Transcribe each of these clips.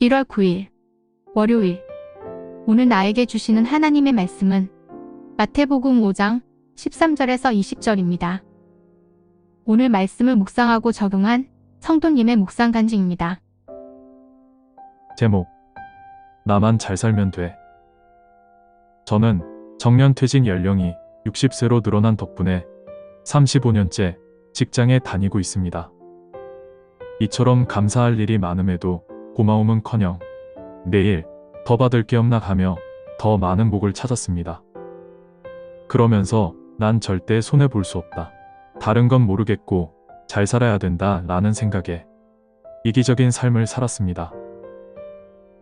일월 9일 월요일 오늘 나에게 주시는 하나님의 말씀은 마태복음 5장 13절에서 20절입니다. 오늘 말씀을 묵상하고 적용한 성도님의 묵상 간증입니다. 제목 나만 잘 살면 돼. 저는 정년 퇴직 연령이 60세로 늘어난 덕분에 35년째 직장에 다니고 있습니다. 이처럼 감사할 일이 많음에도 고마움은커녕 내일 더 받을 게 없나 하며 더 많은 복을 찾았습니다. 그러면서 난 절대 손해 볼 수 없다. 다른 건 모르겠고 잘 살아야 된다 라는 생각에 이기적인 삶을 살았습니다.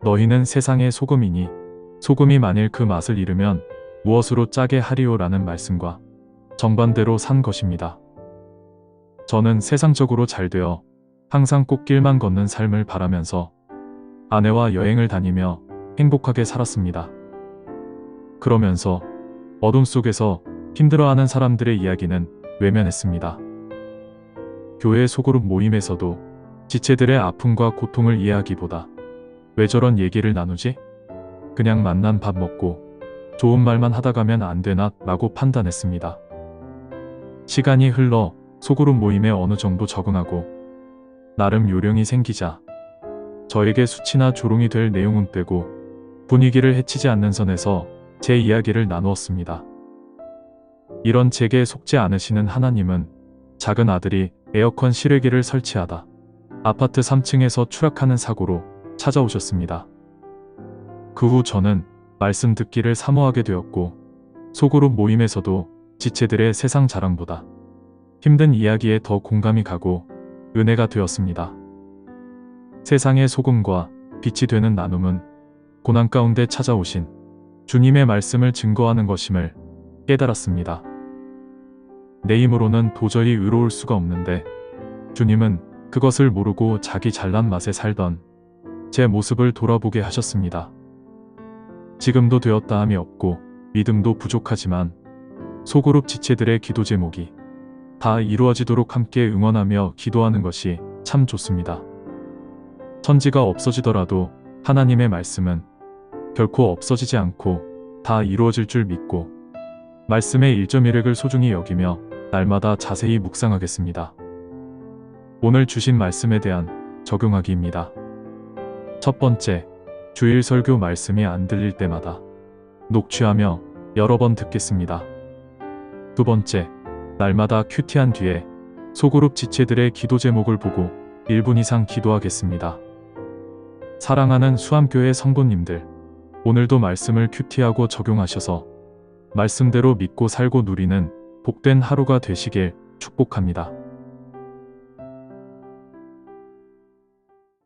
너희는 세상의 소금이니 소금이 만일 그 맛을 잃으면 무엇으로 짜게 하리오라는 말씀과 정반대로 산 것입니다. 저는 세상적으로 잘 되어 항상 꽃길만 걷는 삶을 바라면서 아내와 여행을 다니며 행복하게 살았습니다. 그러면서 어둠 속에서 힘들어하는 사람들의 이야기는 외면했습니다. 교회 소그룹 모임에서도 지체들의 아픔과 고통을 이해하기보다 왜 저런 얘기를 나누지? 그냥 만난 밥 먹고 좋은 말만 하다 가면 안 되나 라고 판단했습니다. 시간이 흘러 소그룹 모임에 어느 정도 적응하고 나름 요령이 생기자 저에게 수치나 조롱이 될 내용은 빼고 분위기를 해치지 않는 선에서 제 이야기를 나누었습니다. 이런 제게 속지 않으시는 하나님은 작은 아들이 에어컨 실외기를 설치하다 아파트 3층에서 추락하는 사고로 찾아오셨습니다. 그 후 저는 말씀 듣기를 사모하게 되었고 소그룹 모임에서도 지체들의 세상 자랑보다 힘든 이야기에 더 공감이 가고 은혜가 되었습니다. 세상의 소금과 빛이 되는 나눔은 고난 가운데 찾아오신 주님의 말씀을 증거하는 것임을 깨달았습니다. 내 힘으로는 도저히 의로울 수가 없는데 주님은 그것을 모르고 자기 잘난 맛에 살던 제 모습을 돌아보게 하셨습니다. 지금도 되었다 함이 없고 믿음도 부족하지만 소그룹 지체들의 기도 제목이 다 이루어지도록 함께 응원하며 기도하는 것이 참 좋습니다. 천지가 없어지더라도 하나님의 말씀은 결코 없어지지 않고 다 이루어질 줄 믿고 말씀의 1.1획을 소중히 여기며 날마다 자세히 묵상하겠습니다. 오늘 주신 말씀에 대한 적용하기입니다. 첫 번째, 주일 설교 말씀이 안 들릴 때마다 녹취하며 여러 번 듣겠습니다. 두 번째, 날마다 큐티한 뒤에 소그룹 지체들의 기도 제목을 보고 1분 이상 기도하겠습니다. 사랑하는 수암교회 성도님들, 오늘도 말씀을 큐티하고 적용하셔서 말씀대로 믿고 살고 누리는 복된 하루가 되시길 축복합니다.